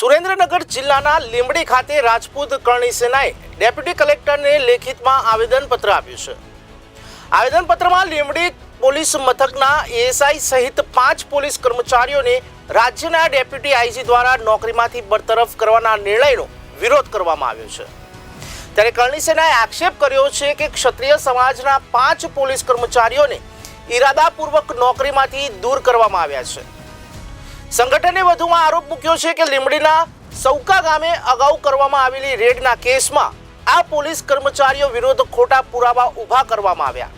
સુરેન્દ્રનગર જિલ્લાના લીંબડી ખાતે રાજપૂત કરણી સેનાએ ડેપ્યુટી કલેક્ટરને લેખિતમાં આવેદનપત્ર આપ્યું છે. આવેદનપત્રમાં લીંબડી પોલીસ મથકના એએસઆઈ સહિત પાંચ પોલીસ કર્મચારીઓને રાજ્યના ડેપ્યુટી આઈજી દ્વારા નોકરીમાંથી બરતરફ કરવાના નિર્ણયનો વિરોધ કરવામાં આવ્યો છે. ત્યારે કરણી સેનાએ આક્ષેપ કર્યો છે કે ક્ષત્રિય સમાજના પાંચ પોલીસ કર્મચારીઓને ઈરાદાપૂર્વક નોકરીમાંથી દૂર કરવામાં આવ્યા છે. સંગઠને વધુમાં આરોપ મૂક્યો છે કે લીમડીના સૌકા ગામે અગાઉ કરવામાં આવેલી રેડના કેસમાં આ પોલીસ કર્મચારીઓ વિરુદ્ધ ખોટા પુરાવા ઊભા કરવામાં આવ્યા.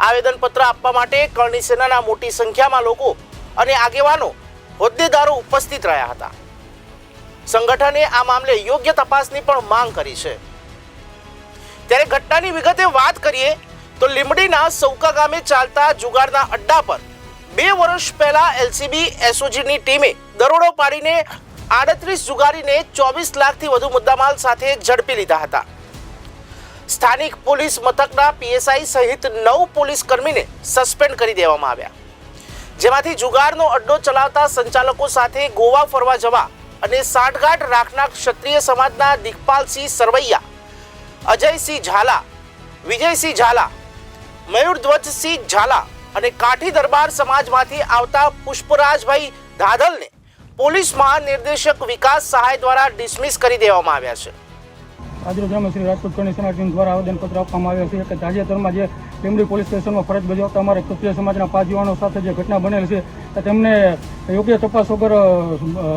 આવેદનપત્ર આપવા માટે કરણી સેનાના મોટી સંખ્યામાં લોકો અને આગેવાનો હોદ્દેદારો ઉપસ્થિત રહ્યા હતા. સંગઠને આ મામલે યોગ્ય તપાસની પણ માંગ કરી છે. ત્યારે ઘટનાની વિગતે વાત કરીએ તો લીંબડીના સૌકા ગામે ચાલતા જુગારના અડ્ડા પર બે વર્ષ પહેલા એલસીબી એસઓજીની ટીમે દરોડો પાડીને આડત્રીસ જુગારીને ચોવીસ લાખથી વધુ મુદ્દામાલ સાથે ઝડપી લીધા હતા. સ્થાનિક પોલીસ મથકના પીએસઆઈ સહિત નવ પોલીસ કર્મીને સસ્પેન્ડ કરી દેવામાં આવ્યા. જેમાંથી જુગારનો અડ્ડો ચલાવતા સંચાલકો સાથે ગોવા ફરવા જવા અને સાંઠગાંઠ રાખનાર ક્ષત્રિય સમાજના દિગપાલસિંહ સરવૈયા, અજયસિંહ ઝાલા, વિજયસિંહ ઝાલા, મયુરધ્વજસિંહ ઝાલા અને કાઠી દરબાર સમાજમાંથી આવતા પુષ્પરાજભાઈ ધાધલને પોલીસ મહાનિર્દેશક વિકાસ સહાય દ્વારા ડિસમિસ કરી દેવામાં આવ્યા છે. આજરોજ અમે શ્રી રાજકોટ કમિશનર ટીમ દ્વારા આવેદનપત્ર આપવામાં આવ્યા છે કે તાજેતરમાં જે લીંબડી પોલીસ સ્ટેશનમાં ફરજ બજાવતા અમારા ક્ષત્રિય સમાજના પાંચ યુવાનો સાથે જે ઘટના બનેલ છે તેમને યોગ્ય તપાસ વગર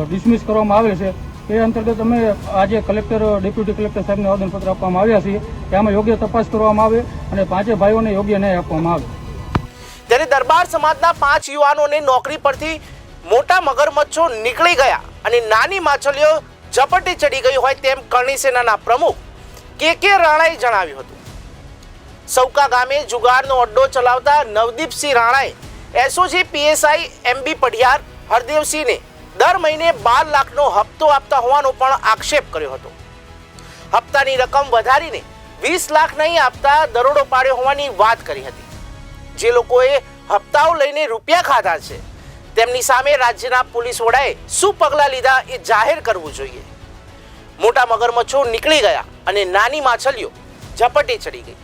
ડિસમિસ કરવામાં આવેલ છે. એ અંતર્ગત અમે આજે કલેક્ટર, ડેપ્યુટી કલેક્ટર સાહેબને આવેદનપત્ર આપવામાં આવ્યા છીએ કે આમાં યોગ્ય તપાસ કરવામાં આવે અને પાંચે ભાઈઓને યોગ્ય ન્યાય આપવામાં આવે. ત્યારે દરબાર સમાજના પાંચ યુવાનોને નોકરી પરથી મોટા મગરમચ્છો નીકળી ગયા અને નાની માછલીઓ ઝપટી ચડી ગઈ હોય તેમ કરણી સેનાના પ્રમુખ કે કે રાણાએ જણાવ્યું હતું. સૌકા ગામે જુગારનો અડ્ડો ચલાવતા નવદીપસિંહ રાણાએ એસઓજી, પીએસઆઈ, એમબી પઢિયાર હરદેવસિંહને દર મહિને બાર લાખનો હપ્તો આપતા હોવાનો પણ આક્ષેપ કર્યો હતો. હપ્તાની રકમ વધારીને વીસ લાખ નહીં આપતા દરોડો પાડ્યો હોવાની વાત કરી હતી. જે લોકોએ હપ્તાઓ લઈને રૂપિયા ખાધા છે, તેમની સામે રાજ્યના પોલીસ વડાએ શું પગલાં લીધા એ જાહેર કરવું જોઈએ. મોટા મગરમચ્છો નીકળી ગયા અને નાની માછલીઓ ઝપટી ચડી ગઈ.